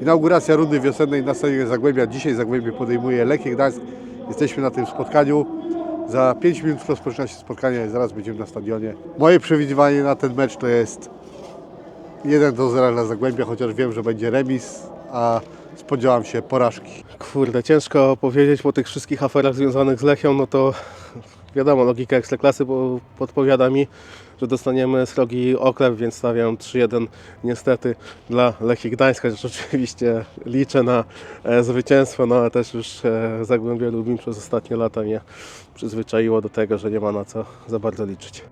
Inauguracja rundy wiosennej na stadionie Zagłębia. Dzisiaj Zagłębie podejmuje Lechie Gdańsk. Jesteśmy na tym spotkaniu. Za 5 minut rozpoczyna się spotkanie, zaraz będziemy na stadionie. Moje przewidywanie na ten mecz to jest 1 do 0 dla Zagłębia, chociaż wiem, że będzie remis, a spodziewam się porażki. Kurde, ciężko powiedzieć po tych wszystkich aferach związanych z Lechią, no to wiadomo, logika Ekstraklasy podpowiada mi, że dostaniemy srogi oklep, więc stawiam 3-1 niestety dla Lechii Gdańska, że oczywiście liczę na e, zwycięstwo, no ale też już e, Zagłębie Lubin przez ostatnie lata mnie przyzwyczaiło do tego, że nie ma na co za bardzo liczyć.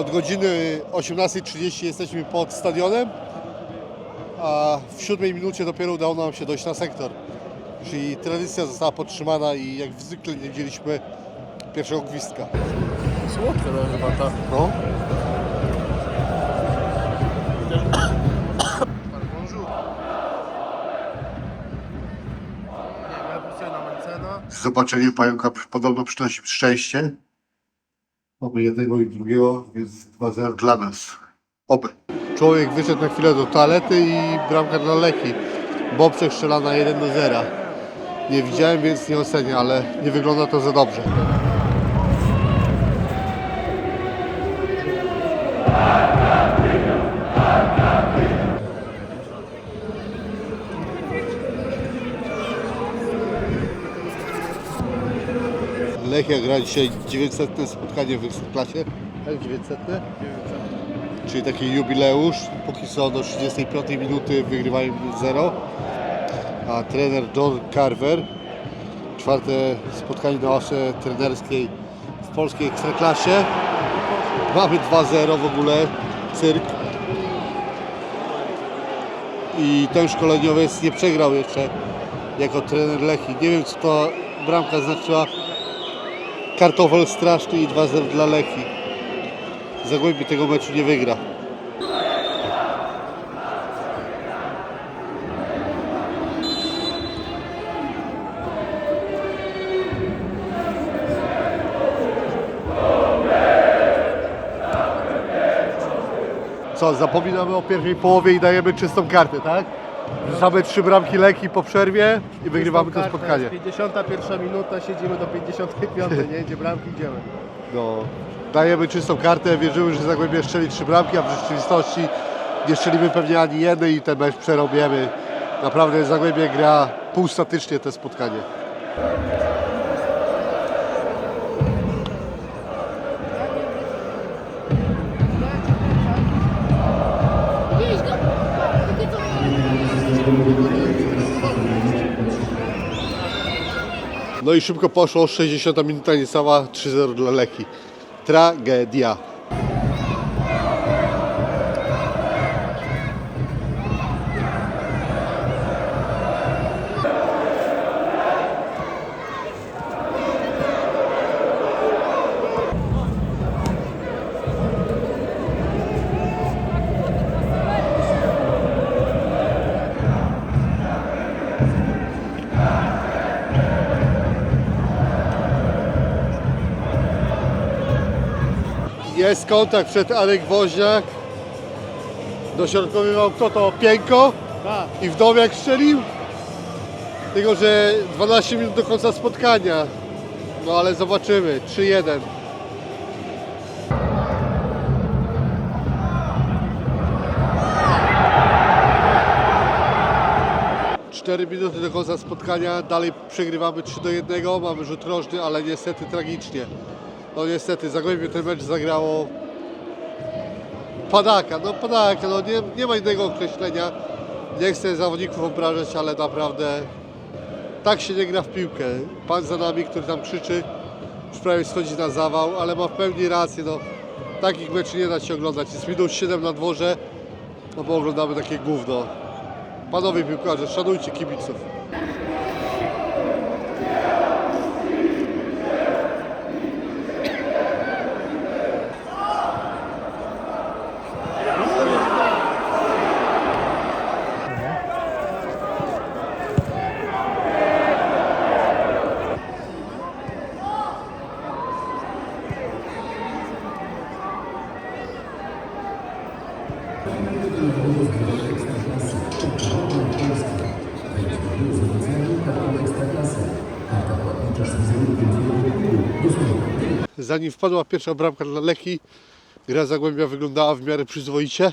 Od godziny 18.30 jesteśmy pod stadionem, a w siódmej minucie dopiero udało nam się dojść na sektor. Czyli tradycja została podtrzymana i jak zwykle nie widzieliśmy pierwszego gwizdka. Słodka to chyba ta. No. Zobaczenie pająka podobno przynosi szczęście. Mamy jednego i drugiego, więc 2-0 dla nas. Oby. Człowiek wyszedł na chwilę do toalety i bramka dla Leki. Bobczek strzela na 1 do 0. Nie widziałem, więc nie ocenię, ale nie wygląda to za dobrze. Lechia gra dzisiaj 900 spotkanie w Ekstraklasie. Tak, 900? Czyli taki jubileusz. Póki co do 35 minuty wygrywają 0. A trener John Carver. Czwarte spotkanie na ławce trenerskiej w polskiej Ekstraklasie. Mamy 2-0 w ogóle. Cyrk. I ten szkoleniowiec nie przegrał jeszcze jako trener Lechi. Nie wiem co to bramka znaczyła. Kartofel straszny i 2-0 dla Lechi. Zagłębie tego meczu nie wygra. Co, zapominamy o pierwszej połowie i dajemy czystą kartę, tak? Wrzucamy trzy bramki Leki po przerwie i wygrywamy to spotkanie. 51 minuta, siedzimy do 55, nie? Gdzie bramki idziemy. No, dajemy czystą kartę, wierzymy, że Zagłębie strzeli trzy bramki, a w rzeczywistości nie strzelimy pewnie ani jednej i ten mecz przerobiemy. Naprawdę Zagłębie gra półstatycznie te spotkanie. No i szybko poszło, 60 minuta niecała, 3-0 dla Leki. Tragedia. Jest kontakt przed Arek Woźniak. Dośrodkowywał kto to? Pięko? Tak. I Wdowiak strzelił? Tylko, że 12 minut do końca spotkania. No ale zobaczymy. 3-1. Cztery minuty do końca spotkania, dalej przegrywamy 3 do 1, mamy rzut rożny, ale niestety tragicznie. No niestety Zagłębie ten mecz zagrało padaka, no padaka, no nie, nie ma innego określenia. Nie chcę zawodników obrażać, ale naprawdę tak się nie gra w piłkę. Pan za nami, który tam krzyczy, już prawie schodzi na zawał, ale ma w pełni rację, no takich meczy nie da się oglądać. Jest minut 7 na dworze, no bo oglądamy takie gówno. Panowie piłkarze, szanujcie kibiców. Zanim wpadła pierwsza bramka dla Leki, gra Zagłębia wyglądała w miarę przyzwoicie,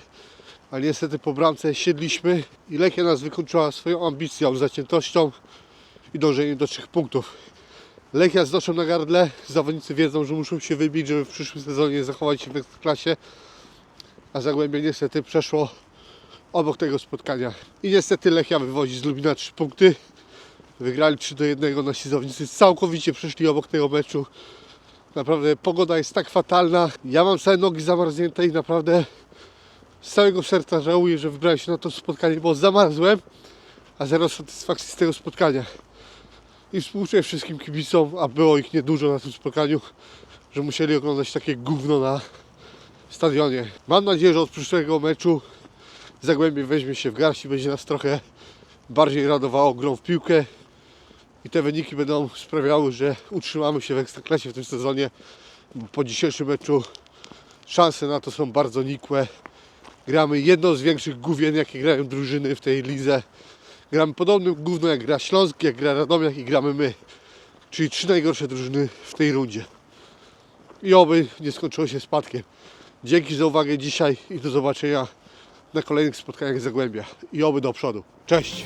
a niestety po bramce siedliśmy i Lekia nas wykończyła swoją ambicją, zaciętością i dążeniem do trzech punktów. Lechia z noszem na gardle, zawodnicy wiedzą, że muszą się wybić, żeby w przyszłym sezonie zachować się w klasie a Zagłębie niestety przeszło obok tego spotkania. I niestety Lechia wywozi z Lubina 3 punkty. Wygrali 3 do 1, nasi zawodnicy całkowicie przeszli obok tego meczu. Naprawdę pogoda jest tak fatalna. Ja mam całe nogi zamarznięte i naprawdę z całego serca żałuję, że wybrałem się na to spotkanie, bo zamarzłem, a zero satysfakcji z tego spotkania. I współczuję wszystkim kibicom, a było ich niedużo na tym spotkaniu, że musieli oglądać takie gówno na stadionie. Mam nadzieję, że od przyszłego meczu Zagłębie weźmie się w garść i będzie nas trochę bardziej radowało grą w piłkę i te wyniki będą sprawiały, że utrzymamy się w Ekstraklasie w tym sezonie. Po dzisiejszym meczu szanse na to są bardzo nikłe. Gramy jedną z większych główien, jakie grają drużyny w tej lidze. Gramy podobnym gówno jak gra Śląsk, jak gra Radomiak i gramy my. Czyli trzy najgorsze drużyny w tej rundzie. I oby nie skończyło się spadkiem. Dzięki za uwagę dzisiaj i do zobaczenia na kolejnych spotkaniach Zagłębia. I oby do przodu. Cześć!